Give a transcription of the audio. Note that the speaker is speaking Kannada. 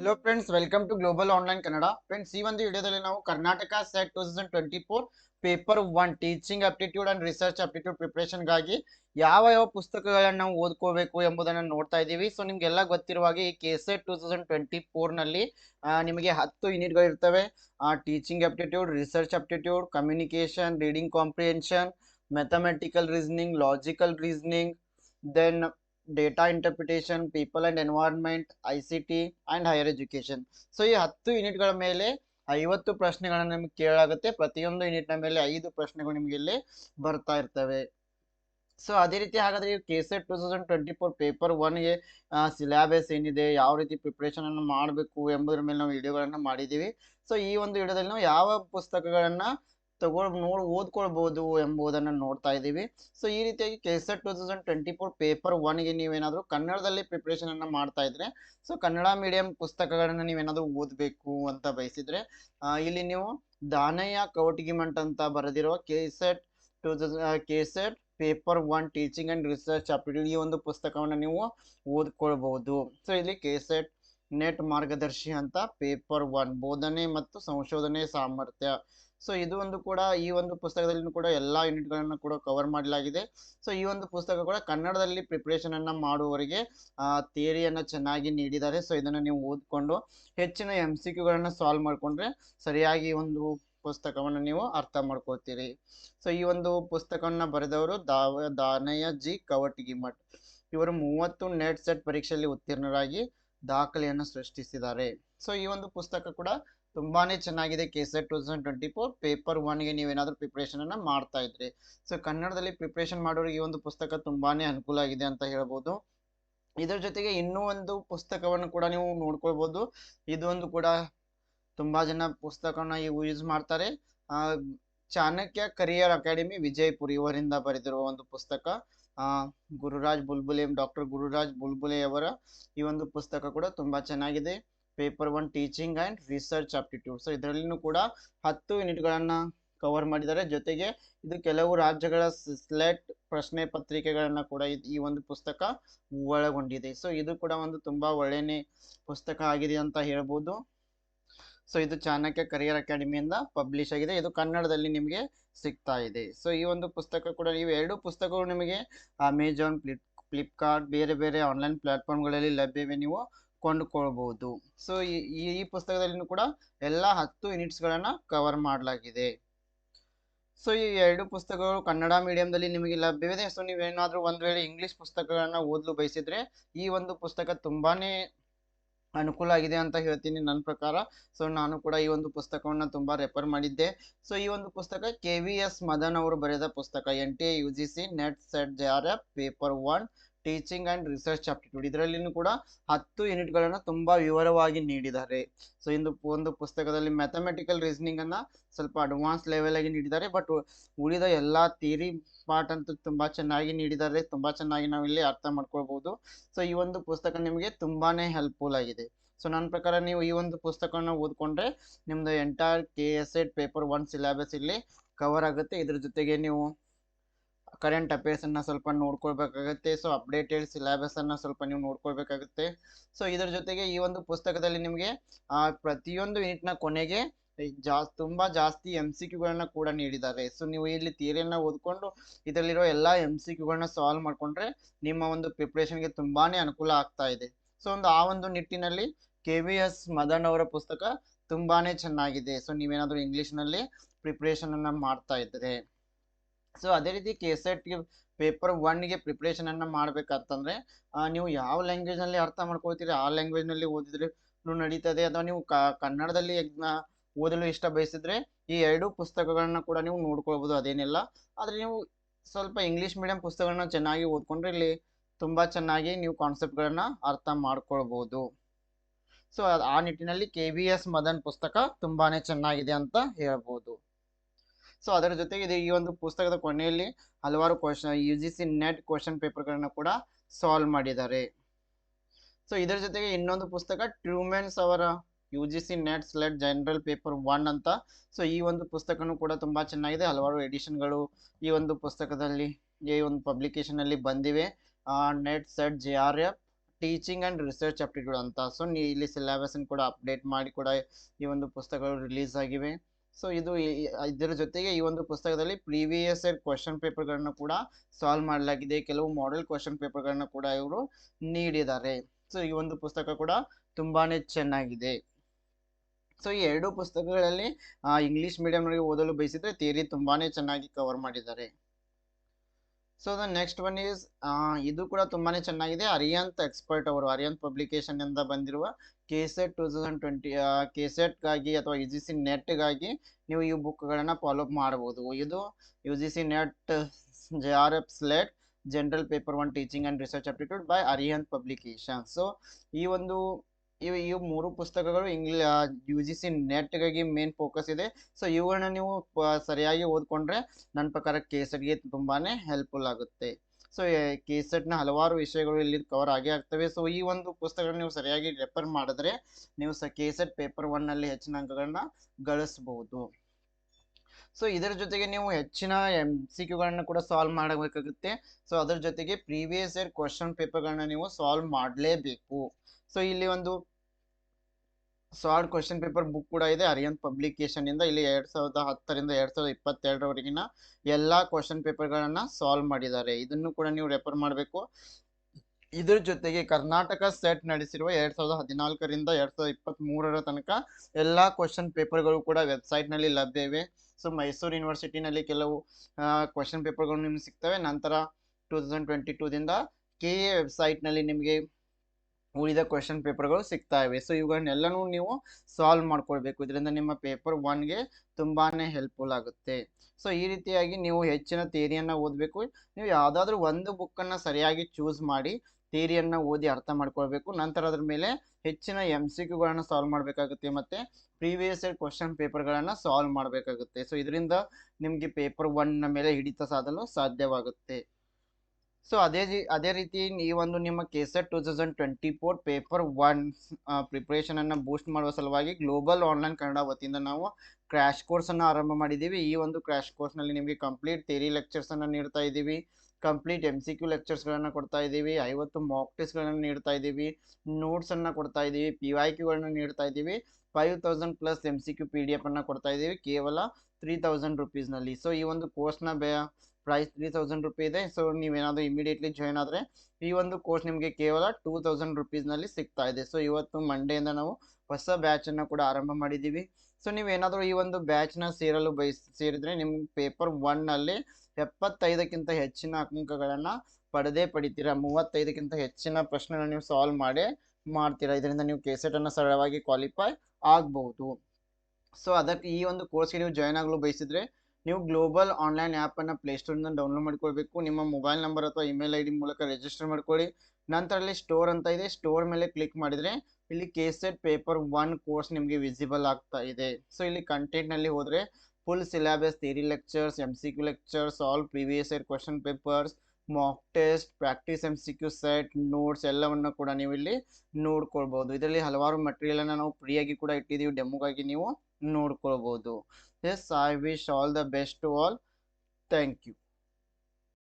Hello friends welcome to Global Online Kannada friends ಈ ಒಂದು ವಿಡಿಯೋದಲ್ಲಿ ನಾವು Karnataka SET two thousand twenty four paper one teaching aptitude and research aptitude ಪ್ರಿಪ್ರೇಷನ್ಗಾಗಿ ಯಾವ ಯಾವ ಪುಸ್ತಕಗಳನ್ನು ನಾವು ಓದ್ಕೋಬೇಕು ಎಂಬುದನ್ನು ನೋಡ್ತಾ ಇದ್ದೀವಿ. ಸೊ ನಿಮಗೆಲ್ಲ ಗೊತ್ತಿರುವ ಹಾಗೆ ಈ K SET two thousand twenty ಫೋರ್ನಲ್ಲಿ ನಿಮಗೆ ಹತ್ತು ಯೂನಿಟ್ಗಳಿರ್ತವೆ teaching aptitude research aptitude communication reading comprehension mathematical reasoning logical reasoning then data interpretation people and environment I C T and higher education so ಈ ಹತ್ತು ಯೂನಿಟ್ಗಳ ಮೇಲೆ ಐವತ್ತು ಪ್ರಶ್ನೆಗಳನ್ನು ನಿಮ್ಗೆ ಕೇಳಾಗುತ್ತೆ. ಪ್ರತಿಯೊಂದು ಯೂನಿಟ್ನ ಮೇಲೆ ಐದು ಪ್ರಶ್ನೆಗಳು ನಿಮಗೆ ಇಲ್ಲಿ ಬರ್ತಾ ಇರ್ತವೆ. ಸೊ ಅದೇ ರೀತಿ ಹಾಗಾದ್ರೆ K SET two thousand twenty four paper ಒನ್ಗೆ syllabus ಏನಿದೆ, ಯಾವ ರೀತಿ ಪ್ರಿಪ್ರೇಷನ್ ಅನ್ನು ಮಾಡಬೇಕು ಎಂಬುದರ ಮೇಲೆ ನಾವು ವಿಡಿಯೋಗಳನ್ನು ಮಾಡಿದ್ದೀವಿ. ಸೊ ಈ ಒಂದು ವಿಡಿಯೋದಲ್ಲಿ ನಾವು ಯಾವ ಪುಸ್ತಕಗಳನ್ನು ತಗೊಳ್, ನೋಡಿ, ಓದ್ಕೊಳ್ಬೋದು ಎಂಬುದನ್ನ ನೋಡ್ತಾ ಇದ್ದೀವಿ. ಸೊ ಈ ರೀತಿಯಾಗಿ K SET two thousand twenty four paper ಒನ್ಗೆ ನೀವೇನಾದರೂ ಕನ್ನಡದಲ್ಲಿ ಪ್ರಿಪರೇಷನ್ ಅನ್ನ ಮಾಡ್ತಾ ಇದ್ರೆ ಸೊ ಕನ್ನಡ ಮೀಡಿಯಂ ಪುಸ್ತಕಗಳನ್ನು ನೀವೇನಾದರೂ ಓದಬೇಕು ಅಂತ ಬಯಸಿದ್ರೆ ಇಲ್ಲಿ ನೀವು ದಾನಯ್ಯ ಕೌಟಿಗಿಮಂಟ್ ಅಂತ ಬರೆದಿರುವ KSET two thousand K paper one teaching and research update ಈ ಒಂದು ಪುಸ್ತಕವನ್ನು ನೀವು ಓದ್ಕೊಳ್ಬಹುದು ಸೊ ಇಲ್ಲಿ ಕೆಸೆಟ್ ನೆಟ್ ಮಾರ್ಗದರ್ಶಿ ಅಂತ ಪೇಪರ್ ಒನ್ ಬೋಧನೆ ಮತ್ತು ಸಂಶೋಧನೆ ಸಾಮರ್ಥ್ಯ. ಸೊ ಇದು ಒಂದು ಕೂಡ ಈ ಒಂದು ಪುಸ್ತಕದಲ್ಲಿ ಕೂಡ ಎಲ್ಲ ಯೂನಿಟ್ಗಳನ್ನು ಕೂಡ ಕವರ್ ಮಾಡಲಾಗಿದೆ. ಸೊ ಈ ಒಂದು ಪುಸ್ತಕ ಕೂಡ ಕನ್ನಡದಲ್ಲಿ ಪ್ರಿಪ್ರೇಷನ್ ಅನ್ನ ಮಾಡುವವರಿಗೆ ಥಿಯರಿಯನ್ನು ಚೆನ್ನಾಗಿ ನೀಡಿದ್ದಾರೆ. ಸೊ ಇದನ್ನು ನೀವು ಓದ್ಕೊಂಡು ಹೆಚ್ಚಿನ ಎಂ ಸಿ ಕ್ಯೂಗಳನ್ನು ಸಾಲ್ವ್ ಮಾಡಿಕೊಂಡ್ರೆ ಸರಿಯಾಗಿ ಒಂದು ಪುಸ್ತಕವನ್ನು ನೀವು ಅರ್ಥ ಮಾಡ್ಕೊಳ್ತೀರಿ. ಸೊ ಈ ಒಂದು ಪುಸ್ತಕವನ್ನು ಬರೆದವರು ದಾವ ದಾನಯ್ಯ ಜಿ ಕವಟಗಿಮಠ್. ಇವರು ಮೂವತ್ತು ನೆಟ್ ಸೆಟ್ ಪರೀಕ್ಷೆಯಲ್ಲಿ ಉತ್ತೀರ್ಣರಾಗಿ ದಾಖಲೆಯನ್ನು ಸೃಷ್ಟಿಸಿದ್ದಾರೆ. ಸೊ ಈ ಒಂದು ಪುಸ್ತಕ ಕೂಡ ತುಂಬಾನೇ ಚೆನ್ನಾಗಿದೆ K SET two thousand twenty four paper ಒನ್ಗೆ ನೀವೇನಾದರೂ ಪ್ರಿಪ್ರೇಷನ್ ಅನ್ನ ಮಾಡ್ತಾ ಇದ್ರಿ. ಸೊ ಕನ್ನಡದಲ್ಲಿ ಪ್ರಿಪ್ರೇಷನ್ ಮಾಡೋರಿಗೆ ಈ ಒಂದು ಪುಸ್ತಕ ತುಂಬಾನೇ ಅನುಕೂಲ ಆಗಿದೆ ಅಂತ ಹೇಳ್ಬೋದು. ಇದರ ಜೊತೆಗೆ ಇನ್ನೂ ಒಂದು ಪುಸ್ತಕವನ್ನು ಕೂಡ ನೀವು ನೋಡ್ಕೊಳ್ಬೋದು. ಇದೊಂದು ಕೂಡ ತುಂಬಾ ಜನ ಪುಸ್ತಕವನ್ನ ಯೂಸ್ ಮಾಡ್ತಾರೆ. ಚಾಣಕ್ಯ ಕರಿಯರ್ ಅಕಾಡೆಮಿ ವಿಜಯಪುರಿ ಇವರಿಂದ ಬರೆದಿರುವ ಒಂದು ಪುಸ್ತಕ. ಆ, ಗುರುರಾಜ್ ಬುಲ್ಬುಲೆ ಡಾಕ್ಟರ್ ಗುರುರಾಜ್ ಬುಲ್ಬುಲೆ ಅವರ ಈ ಒಂದು ಪುಸ್ತಕ ಕೂಡ ತುಂಬಾ ಚೆನ್ನಾಗಿದೆ. Paper one teaching and research aptitude so ಇದರಲ್ಲಿನೂ ಕೂಡ ಹತ್ತು ಯೂನಿಟ್ಗಳನ್ನು ಕವರ್ ಮಾಡಿದ್ದಾರೆ. ಜೊತೆಗೆ ಇದು ಕೆಲವು ರಾಜ್ಯಗಳ ಸ್ಲೆಟ್ ಪ್ರಶ್ನೆ ಪತ್ರಿಕೆಗಳನ್ನು ಕೂಡ ಈ ಒಂದು ಪುಸ್ತಕ ಒಳಗೊಂಡಿದೆ ಸೊ ಇದು ಕೂಡ ಒಂದು ತುಂಬಾ ಒಳ್ಳೆಯನೇ ಪುಸ್ತಕ ಆಗಿದೆ ಅಂತ ಹೇಳ್ಬೋದು. ಸೊ ಇದು ಚಾಣಕ್ಯ ಕರಿಯರ್ ಅಕಾಡೆಮಿಯಿಂದ ಪಬ್ಲಿಷ್ ಆಗಿದೆ. ಇದು ಕನ್ನಡದಲ್ಲಿ ನಿಮಗೆ ಸಿಗ್ತಾ ಇದೆ. ಸೊ ಈ ಒಂದು ಪುಸ್ತಕ ಕೂಡ ನೀವು ಎರಡು ಪುಸ್ತಕಗಳು ನಿಮಗೆ ಅಮೆಜಾನ್ ಫ್ಲಿಪ್ ಫ್ಲಿಪ್ಕಾರ್ಟ್ ಬೇರೆ ಬೇರೆ ಆನ್ಲೈನ್ ಪ್ಲಾಟ್ಫಾರ್ಮ್ಗಳಲ್ಲಿ ಲಭ್ಯವೇ. ನೀವು ಕೊಂಡುಕೊಳ್ಬಹುದು. ಸೊ ಈ, ಈ- ಪುಸ್ತಕದಲ್ಲಿನೂ ಕೂಡ ಎಲ್ಲ ಹತ್ತು ಯೂನಿಟ್ಸ್ಗಳನ್ನು ಕವರ್ ಮಾಡಲಾಗಿದೆ. ಸೊ ಈ ಎರಡು ಪುಸ್ತಕಗಳು ಕನ್ನಡ ಮೀಡಿಯಂದಲ್ಲಿ ನಿಮಗೆ ಲಭ್ಯವಿದೆ. ಸೊ ನೀವೇನಾದರೂ ಒಂದು ವೇಳೆ ಇಂಗ್ಲಿಷ್ ಪುಸ್ತಕಗಳನ್ನ ಓದಲು ಬಯಸಿದ್ರೆ ಈ ಒಂದು ಪುಸ್ತಕ ತುಂಬಾನೇ ಅನುಕೂಲ ಆಗಿದೆ ಅಂತ ಹೇಳ್ತೀನಿ ನನ್ನ ಪ್ರಕಾರ. ಸೊ ನಾನು ಕೂಡ ಈ ಒಂದು ಪುಸ್ತಕವನ್ನು ತುಂಬ ರೆಫರ್ ಮಾಡಿದ್ದೆ. ಸೊ ಈ ಒಂದು ಪುಸ್ತಕ ಕೆ ವಿ ಎಸ್ ಮದನ್ ಅವರು ಬರೆದ ಪುಸ್ತಕ. N T A U G C NET SET J R F paper one teaching and research aptitude ಇದರಲ್ಲಿನೂ ಕೂಡ ಹತ್ತು ಯೂನಿಟ್ಗಳನ್ನು ತುಂಬ ವಿವರವಾಗಿ ನೀಡಿದ್ದಾರೆ. ಸೊ ಇಂದು ಒಂದು ಪುಸ್ತಕದಲ್ಲಿ ಮ್ಯಾಥಮೆಟಿಕಲ್ ರೀಸನಿಂಗನ್ನು ಸ್ವಲ್ಪ ಅಡ್ವಾನ್ಸ್ ಲೆವೆಲಾಗಿ ನೀಡಿದ್ದಾರೆ. ಬಟ್ ಉಳಿದ ಎಲ್ಲ ಥಿಯರಿ ಪಾರ್ಟ್ ಅಂತೂ ತುಂಬ ಚೆನ್ನಾಗಿ ನೀಡಿದ್ದಾರೆ. ತುಂಬ ಚೆನ್ನಾಗಿ ನಾವಿಲ್ಲಿ ಅರ್ಥ ಮಾಡ್ಕೊಳ್ಬೋದು. ಸೊ ಈ ಒಂದು ಪುಸ್ತಕ ನಿಮಗೆ ತುಂಬಾ ಹೆಲ್ಪ್ಫುಲ್ ಆಗಿದೆ. ಸೊ ನನ್ನ ಪ್ರಕಾರ ನೀವು ಈ ಒಂದು ಪುಸ್ತಕವನ್ನು ಓದ್ಕೊಂಡ್ರೆ ನಿಮ್ಮದು entire K S Ed paper one syllabus ಇಲ್ಲಿ ಕವರ್ ಆಗುತ್ತೆ. ಇದ್ರ ಜೊತೆಗೆ ನೀವು ಕರೆಂಟ್ ಅಫೇರ್ಸನ್ನು ಸ್ವಲ್ಪ ನೋಡ್ಕೊಳ್ಬೇಕಾಗುತ್ತೆ. ಸೊ ಅಪ್ಡೇಟೆಡ್ ಸಿಲೆಬಸನ್ನು ಸ್ವಲ್ಪ ನೀವು ನೋಡ್ಕೊಳ್ಬೇಕಾಗುತ್ತೆ. ಸೊ ಇದರ ಜೊತೆಗೆ ಈ ಒಂದು ಪುಸ್ತಕದಲ್ಲಿ ನಿಮಗೆ ಪ್ರತಿಯೊಂದು ಯೂನಿಟ್ನ ಕೊನೆಗೆ ಜಾ, ತುಂಬ ಜಾಸ್ತಿ ಎಂ ಸಿ ಕ್ಯೂಗಳನ್ನ ಕೂಡ ನೀಡಿದ್ದಾರೆ. ಸೊ ನೀವು ಇಲ್ಲಿ ಥಿಯರಿಯನ್ನು ಓದ್ಕೊಂಡು ಇದರಲ್ಲಿರೋ ಎಲ್ಲ ಎಂ ಸಿ ಕ್ಯೂಗಳನ್ನ ಸಾಲ್ವ್ ಮಾಡಿಕೊಂಡ್ರೆ ನಿಮ್ಮ ಒಂದು ಪ್ರಿಪ್ರೇಷನ್ಗೆ ತುಂಬಾ ಅನುಕೂಲ ಆಗ್ತಾ ಇದೆ. ಸೊ ಒಂದು ಆ ಒಂದು ನಿಟ್ಟಿನಲ್ಲಿ ಕೆ ವಿ ಎಸ್ ಮದನ್ ಅವರ ಪುಸ್ತಕ ತುಂಬಾ ಚೆನ್ನಾಗಿದೆ. ಸೊ ನೀವೇನಾದರೂ ಇಂಗ್ಲೀಷ್ನಲ್ಲಿ ಪ್ರಿಪ್ರೇಷನನ್ನು ಮಾಡ್ತಾ ಇದ್ದರೆ ಸೊ ಅದೇ ರೀತಿ ಕೆ ಸೆಟ್ಗೆ ಪೇಪರ್ ಒನ್ಗೆ ಪ್ರಿಪ್ರೇಷನನ್ನು ಮಾಡಬೇಕಂತಂದರೆ ನೀವು ಯಾವ ಲ್ಯಾಂಗ್ವೇಜ್ನಲ್ಲಿ ಅರ್ಥ ಮಾಡ್ಕೊಳ್ತೀರಿ, ಆ ಲ್ಯಾಂಗ್ವೇಜ್ನಲ್ಲಿ ಓದಿದ್ರೆ ನಡೀತದೆ? ಅಥವಾ ನೀವು ಕನ್ನಡದಲ್ಲಿ ಓದಲು ಇಷ್ಟ ಬಯಸಿದ್ರೆ ಈ ಎರಡು ಪುಸ್ತಕಗಳನ್ನ ಕೂಡ ನೀವು ನೋಡ್ಕೊಳ್ಬೋದು ಅದೇನಿಲ್ಲ. ಆದರೆ ನೀವು ಸ್ವಲ್ಪ ಇಂಗ್ಲೀಷ್ ಮೀಡಿಯಂ ಪುಸ್ತಕಗಳನ್ನ ಚೆನ್ನಾಗಿ ಓದ್ಕೊಂಡ್ರೆ ಇಲ್ಲಿ ತುಂಬ ಚೆನ್ನಾಗಿ ನೀವು ಕಾನ್ಸೆಪ್ಟ್ಗಳನ್ನ ಅರ್ಥ ಮಾಡ್ಕೊಳ್ಬೋದು. ಸೊ ಆ ನಿಟ್ಟಿನಲ್ಲಿ ಕೆ ವಿ ಎಸ್ ಮದನ್ ಪುಸ್ತಕ ತುಂಬಾ ಚೆನ್ನಾಗಿದೆ ಅಂತ ಹೇಳ್ಬೋದು. ಸೊ ಅದರ ಜೊತೆಗೆ ಇದು ಈ ಒಂದು ಪುಸ್ತಕದ ಕೊನೆಯಲ್ಲಿ ಹಲವಾರು question U G C NET question ಪೇಪರ್ಗಳನ್ನ ಕೂಡ ಸಾಲ್ವ್ ಮಾಡಿದ್ದಾರೆ. ಸೊ ಇದರ ಜೊತೆಗೆ ಇನ್ನೊಂದು ಪುಸ್ತಕ ಟ್ರೂಮೆನ್ಸ್ ಅವರ U G C NET SLET general paper one ಅಂತ. ಸೊ ಈ ಒಂದು ಪುಸ್ತಕನೂ ಕೂಡ ತುಂಬ ಚೆನ್ನಾಗಿದೆ. ಹಲವಾರು ಎಡಿಷನ್ಗಳು ಈ ಒಂದು ಪುಸ್ತಕದಲ್ಲಿ, ಈ ಒಂದು ಪಬ್ಲಿಕೇಶನಲ್ಲಿ ಬಂದಿವೆ. NET SET J R F teaching and research aptitude ಅಂತ. ಸೊ ನೀ ಇಲ್ಲಿ ಸಿಲೆಬಸ್ನ ಕೂಡ ಅಪ್ಡೇಟ್ ಮಾಡಿ ಕೂಡ ಈ ಒಂದು ಪುಸ್ತಕಗಳು ರಿಲೀಸ್ ಆಗಿವೆ. ಸೊ ಇದು ಇದರ ಜೊತೆಗೆ ಈ ಒಂದು ಪುಸ್ತಕದಲ್ಲಿ ಪ್ರೀವಿಯಸ್ ಇಯರ್ ಕ್ವಶನ್ ಪೇಪರ್ಗಳನ್ನು ಕೂಡ ಸಾಲ್ವ್ ಮಾಡಲಾಗಿದೆ. ಕೆಲವು ಮಾಡೆಲ್ ಕ್ವಶನ್ ಪೇಪರ್ಗಳನ್ನು ಕೂಡ ಇವರು ನೀಡಿದ್ದಾರೆ. ಸೊ ಈ ಒಂದು ಪುಸ್ತಕ ಕೂಡ ತುಂಬಾನೇ ಚೆನ್ನಾಗಿದೆ. ಸೊ ಈ ಎರಡು ಪುಸ್ತಕಗಳಲ್ಲಿ ಇಂಗ್ಲಿಷ್ ಮೀಡಿಯಂನವರಿಗೆ ಓದಲು ಬಯಸಿದ್ರೆ ಥಿಯರಿ ತುಂಬಾನೇ ಚೆನ್ನಾಗಿ ಕವರ್ ಮಾಡಿದ್ದಾರೆ. So the next one is ಇದು ಕೂಡ ತುಂಬಾ ಚೆನ್ನಾಗಿದೆ. ಅರಿಯಂತ್ ಎಕ್ಸ್ಪರ್ಟ್ ಅವರು ಅರಿಯಂತ್ ಪಬ್ಲಿಕೇಶನ್ ಇಂದ ಬಂದಿರುವ ಕೆಸೆಟ್ ಟೂ ತೌಸಂಡ್ ಟ್ವೆಂಟಿ ಕೆಸೆಟ್ಗಾಗಿ ಅಥವಾ ಯು ಜಿ ಸಿ ನೆಟ್ಗಾಗಿ ನೀವು ಈ ಬುಕ್ಗಳನ್ನು ಫಾಲೋ ಮಾಡ್ಬೋದು ಇದು U G C NET J R F SLET general paper one teaching and research aptitude by Arihant publication so ಈ ಒಂದು ಇವು ಈ ಮೂರು ಪುಸ್ತಕಗಳು ಇಂಗ್ಲಿ ಯು ಜಿ ಸಿ ನೆಟ್ಗಾಗಿ ಮೇನ್ ಫೋಕಸ್ ಇದೆ. ಸೊ ಇವುಗಳನ್ನ ನೀವು ಸರಿಯಾಗಿ ಓದ್ಕೊಂಡ್ರೆ ನನ್ನ ಪ್ರಕಾರ ಕೇಸಟ್ಗೆ ತುಂಬಾ ಹೆಲ್ಪ್ಫುಲ್ ಆಗುತ್ತೆ. ಸೊ ಕೆ ಸೆಟ್ನ ಹಲವಾರು ವಿಷಯಗಳು ಇಲ್ಲಿ ಕವರ್ ಆಗೇ ಆಗ್ತವೆ. ಸೊ ಈ ಒಂದು ಪುಸ್ತಕಗಳನ್ನ ನೀವು ಸರಿಯಾಗಿ ರೆಫರ್ ಮಾಡಿದ್ರೆ ನೀವು ಸ ಕೆ ಸೆಟ್ ಪೇಪರ್ ಒನ್ನಲ್ಲಿ ಹೆಚ್ಚಿನ ಅಂಕಗಳನ್ನ ಗಳಿಸ್ಬಹುದು ಸೊ ಇದರ ಜೊತೆಗೆ ನೀವು ಹೆಚ್ಚಿನ ಎಂ ಸಿ ಕ್ಯೂಗಳನ್ನ ಕೂಡ ಸಾಲ್ವ್ ಮಾಡಬೇಕಾಗುತ್ತೆ. ಸೊ ಅದರ ಜೊತೆಗೆ ಪ್ರೀವಿಯಸ್ ಇಯರ್ ಕ್ವಶನ್ ಪೇಪರ್ಗಳನ್ನ ನೀವು ಸಾಲ್ವ್ ಮಾಡಲೇಬೇಕು. ಸೊ ಇಲ್ಲಿ ಒಂದು ಸಾಲ್ವ್ ಕ್ವಶನ್ ಪೇಪರ್ ಬುಕ್ ಕೂಡ ಇದೆ. ಅರಿಯಂತ್ ಪಬ್ಲಿಕೇಶನ್ ಇಂದ ಇಲ್ಲಿ ಎರಡ್ ಸಾವಿರದ ಹತ್ತರಿಂದ ಎರಡ್ ಸಾವಿರದ ಇಪ್ಪತ್ತೆರಡರವರೆಗಿನ ಎಲ್ಲಾ ಕ್ವಶನ್ ಪೇಪರ್ಗಳನ್ನ ಸಾಲ್ವ್ ಮಾಡಿದ್ದಾರೆ. ಇದನ್ನು ಕೂಡ ನೀವು ರೆಫರ್ ಮಾಡಬೇಕು. ಇದ್ರ ಜೊತೆಗೆ ಕರ್ನಾಟಕ ಸೆಟ್ ನಡೆಸಿರುವ ಎರಡ್ ಸಾವಿರದ ಹದಿನಾಲ್ಕರಿಂದ ಎರಡ್ ಸಾವಿರದ ಇಪ್ಪತ್ತ್ ಮೂರರ ತನಕ ಎಲ್ಲಾ ಕ್ವಶನ್ ಪೇಪರ್ಗಳು ಕೂಡ ವೆಬ್ಸೈಟ್ನಲ್ಲಿ ಲಭ್ಯ ಇವೆ. ಸೊ ಮೈಸೂರು ಯೂನಿವರ್ಸಿಟಿನಲ್ಲಿ ಕೆಲವು ಕ್ವಶನ್ ಪೇಪರ್ಗಳು ನಿಮ್ಗೆ ಸಿಗ್ತವೆ. ನಂತರ ಟೂ ತೌಸಂಡ್ ಟ್ವೆಂಟಿ ಟೂದಿಂದ ಕೆ ಎ ವೆಬ್ಸೈಟ್ನಲ್ಲಿ ನಿಮಗೆ ಉಳಿದ ಕ್ವಶನ್ ಪೇಪರ್ಗಳು ಸಿಗ್ತಾ ಇವೆ ಸೊ ಇವುಗಳನ್ನೆಲ್ಲನೂ ನೀವು ಸಾಲ್ವ್ ಮಾಡ್ಕೊಳ್ಬೇಕು. ಇದರಿಂದ ನಿಮ್ಮ ಪೇಪರ್ ಒನ್ಗೆ ತುಂಬಾ ಹೆಲ್ಪ್ಫುಲ್ ಆಗುತ್ತೆ. ಸೊ ಈ ರೀತಿಯಾಗಿ ನೀವು ಹೆಚ್ಚಿನ ಥಿಯರಿಯನ್ನು ಓದಬೇಕು. ನೀವು ಯಾವುದಾದ್ರೂ ಒಂದು ಬುಕ್ಕನ್ನು ಸರಿಯಾಗಿ ಚೂಸ್ ಮಾಡಿ ಥಿಯರಿಯನ್ನು ಓದಿ ಅರ್ಥ ಮಾಡ್ಕೊಳ್ಬೇಕು. ನಂತರ ಅದ್ರ ಮೇಲೆ ಹೆಚ್ಚಿನ ಎಂ ಸಿ ಕ್ಯೂಗಳನ್ನು ಸಾಲ್ವ್ ಮಾಡಬೇಕಾಗುತ್ತೆ ಮತ್ತು ಪ್ರೀವಿಯಸ್ ಇಯರ್ ಕ್ವಶನ್ ಪೇಪರ್ಗಳನ್ನು ಸಾಲ್ವ್ ಮಾಡಬೇಕಾಗುತ್ತೆ. ಸೊ ಇದರಿಂದ ನಿಮಗೆ ಪೇಪರ್ ಒನ್ನ ಮೇಲೆ ಹಿಡಿತ ಸಾಧಲು ಸಾಧ್ಯವಾಗುತ್ತೆ. ಸೊ ಅದೇ ಅದೇ ರೀತಿ ಈ ಒಂದು ನಿಮ್ಮ KSET two thousand twenty four paper one ಪ್ರಿಪ್ರೇಷನನ್ನು boost ಮಾಡುವ ಸಲುವಾಗಿ ಗ್ಲೋಬಲ್ ಆನ್ಲೈನ್ ಕನ್ನಡ ವತಿಯಿಂದ ನಾವು ಕ್ರ್ಯಾಶ್ ಕೋರ್ಸನ್ನು ಆರಂಭ ಮಾಡಿದ್ದೀವಿ. ಈ ಒಂದು ಕ್ರ್ಯಾಶ್ ಕೋರ್ಸ್ನಲ್ಲಿ ನಿಮಗೆ ಕಂಪ್ಲೀಟ್ ಥೇರಿ ಲೆಕ್ಚರ್ಸನ್ನು ನೀಡ್ತಾ ಇದ್ದೀವಿ. ಕಂಪ್ಲೀಟ್ ಎಂ ಸಿ ಕ್ಯೂ ಲೆಕ್ಚರ್ಸ್ಗಳನ್ನು ಕೊಡ್ತಾ ಇದ್ದೀವಿ. ಐವತ್ತು ಮಾಕ್ ಟೆಸ್ಟ್ಗಳನ್ನು ನೀಡ್ತಾ ಇದ್ದೀವಿ. ನೋಟ್ಸನ್ನು ಕೊಡ್ತಾ ಇದ್ದೀವಿ. ಪಿ ವೈ ಕ್ಯೂಗಳನ್ನು ನೀಡ್ತಾ ಇದ್ದೀವಿ. Five thousand plus M C Q P D ಎಫನ್ನು ಕೊಡ್ತಾ ಇದ್ದೀವಿ. ಕೇವಲ ತ್ರೀ ತೌಸಂಡ್ ರುಪೀಸ್ನಲ್ಲಿ ಸೊ ಈ ಒಂದು ಕೋರ್ಸ್ನ base price three thousand rupee ಇದೆ. ಸೊ ನೀವೇನಾದರೂ ಇಮಿಡಿಯೇಟ್ಲಿ ಜಾಯ್ನ್ ಆದರೆ, ಈ ಒಂದು ಕೋರ್ಸ್ ನಿಮಗೆ ಕೇವಲ ಟೂ ತೌಸಂಡ್ ರುಪೀಸ್ನಲ್ಲಿ ಸಿಗ್ತಾ ಇದೆ. ಸೊ ಇವತ್ತು ಮಂಡೆಯಿಂದ ನಾವು ಹೊಸ ಬ್ಯಾಚನ್ನು ಕೂಡ ಆರಂಭ ಮಾಡಿದ್ದೀವಿ. ಸೊ ನೀವೇನಾದರೂ ಈ ಒಂದು ಬ್ಯಾಚ್ನ ಸೇರಲು ಬಯಸ್, ಸೇರಿದರೆ ನಿಮ್ಮ ಪೇಪರ್ ಒನ್ನಲ್ಲಿ ಎಪ್ಪತ್ತೈದಕ್ಕಿಂತ ಹೆಚ್ಚಿನ ಅಂಕಗಳನ್ನು ಪಡೆದೇ ಪಡಿತೀರಾ? ಮೂವತ್ತೈದಕ್ಕಿಂತ ಹೆಚ್ಚಿನ ಪ್ರಶ್ನೆಗಳನ್ನ ನೀವು ಸಾಲ್ವ್ ಮಾಡಿ ಮಾಡ್ತೀರಾ? ಇದರಿಂದ ನೀವು ಕೆಸೆಟನ್ನು ಸರಳವಾಗಿ ಕ್ವಾಲಿಫೈ ಆಗಬಹುದು. ಸೊ ಅದಕ್ಕೆ ಈ ಒಂದು ಕೋರ್ಸ್ಗೆ ನೀವು ಜಾಯ್ನ್ ಆಗಲು ಬಯಸಿದರೆ ನೀವು ಗ್ಲೋಬಲ್ ಆನ್ಲೈನ್ ಆ್ಯಪನ್ನು ಪ್ಲೇಸ್ಟೋರಿಂದ ಡೌನ್ಲೋಡ್ ಮಾಡ್ಕೊಳ್ಬೇಕು. ನಿಮ್ಮ ಮೊಬೈಲ್ ನಂಬರ್ ಅಥವಾ ಇಮೇಲ್ ಐ ಡಿ ಮೂಲಕ ರಿಜಿಸ್ಟರ್ ಮಾಡ್ಕೊಳ್ಳಿ. ನಂತರ ಅಲ್ಲಿ ಸ್ಟೋರ್ ಅಂತ ಇದೆ. ಸ್ಟೋರ್ ಮೇಲೆ ಕ್ಲಿಕ್ ಮಾಡಿದರೆ ಇಲ್ಲಿ ಕೆಸೆಟ್ ಪೇಪರ್ ಒನ್ ಕೋರ್ಸ್ ನಿಮಗೆ ವಿಸಿಬಲ್ ಆಗ್ತಾ ಇದೆ. ಸೊ, ಇಲ್ಲಿ ಕಂಟೆಂಟ್ನಲ್ಲಿ ಹೋದರೆ full syllabus, theory lectures M C Q lectures, all previous year question papers mock test practice M C Q set notes ಎಲ್ಲವನ್ನು ಕೂಡ ನೀವು ಇಲ್ಲಿ ನೋಡ್ಕೊಳ್ಬೋದು. ಇದರಲ್ಲಿ ಹಲವಾರು ಮಟೀರಿಯಲನ್ನು ನಾವು ಫ್ರೀಯಾಗಿ ಕೂಡ ಇಟ್ಟಿದ್ದೀವಿ. ಡೆಮೋಗಾಗಿ ನೀವು ನೋಡ್ಕೊಳ್ಬೋದು. Yes I wish all the best to all thank you